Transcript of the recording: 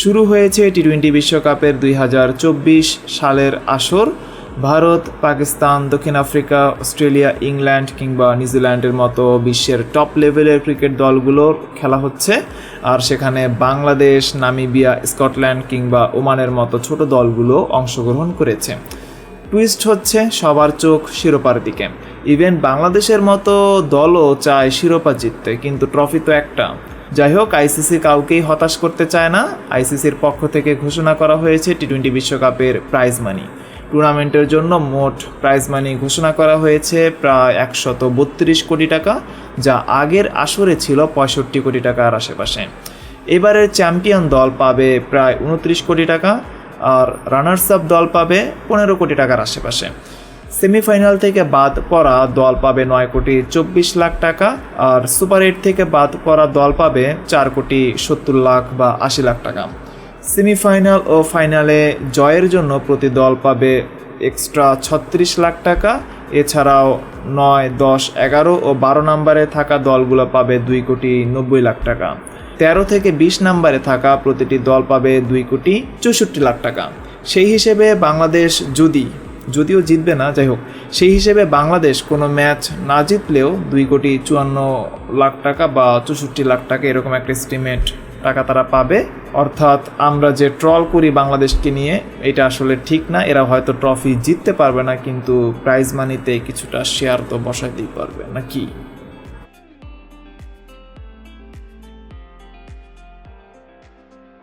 শুরু হয়েছে T twenty বিশ্বকাপের দুই হাজার চব্বিশ সালের আসর। ভারত, পাকিস্তান, দক্ষিণ আফ্রিকা, অস্ট্রেলিয়া, ইংল্যান্ড কিংবা নিউজিল্যান্ডের মতো বিশ্বের টপ লেভেলের ক্রিকেট দলগুলোর খেলা হচ্ছে। আর সেখানে বাংলাদেশ, নামিবিয়া, স্কটল্যান্ড কিংবা ওমানের মতো ছোট দলগুলো অংশগ্রহণ করেছে। টুইস্ট হচ্ছে সবার চোখ শিরোপার দিকে। ইভেন বাংলাদেশের মতো দলও চায় শিরোপা জিততে, কিন্তু ট্রফি তো একটা। যাই হোক আইসিসি কাউকেই হতাশ করতে চায় না। আইসিসির পক্ষ থেকে ঘোষণা করা হয়েছে টি টোয়েন্টি বিশ্বকাপের প্রাইজ মানি টুর্নামেন্টের জন্য মোট প্রাইজ মানি ঘোষণা করা হয়েছে প্রায় একশত বত্রিশ কোটি টাকা, যা আগের আসরে ছিল পঁয়ষট্টি কোটি টাকার আশেপাশে। এবারের চ্যাম্পিয়ন দল পাবে প্রায় উনত্রিশ কোটি টাকা, আর রানার্স আপ দল পাবে পনেরো কোটি টাকার আশেপাশে। সেমিফাইনাল থেকে বাদ পড়া দল পাবে নয় কোটি চব্বিশ লাখ টাকা, আর সুপার এইট থেকে বাদ পড়া দল পাবে চার কোটি সত্তর লাখ বা আশি লাখ টাকা। সেমিফাইনাল ও ফাইনালে জয়ের জন্য প্রতি দল পাবে এক্সট্রা ছত্রিশ লাখ টাকা। এছাড়াও নয়, দশ, এগারো ও বারো নম্বরে থাকা দলগুলো পাবে দুই কোটি নব্বই লাখ টাকা। তেরো থেকে বিশ নম্বরে থাকা প্রতিটি দল পাবে দুই কোটি চৌষট্টি লাখ টাকা। সেই হিসেবে বাংলাদেশ যদি যদিও জিতবে না, যাই হোক। সেই হিসেবে বাংলাদেশ কোনো ম্যাচ না জিতলেও দুই কোটি চুয়ান্ন লাখ টাকা বা চৌষট্টি লাখ টাকা এরকম একটা এস্টিমেট টাকা তারা পাবে। অর্থাৎ আমরা যে ট্রল করি বাংলাদেশকে নিয়ে, এটা আসলে ঠিক না। এরা হয়তো ট্রফি জিততে পারবে না, কিন্তু প্রাইজ মানিতে কিছুটা শেয়ার তো বসাইতেই পারবে, নাকি?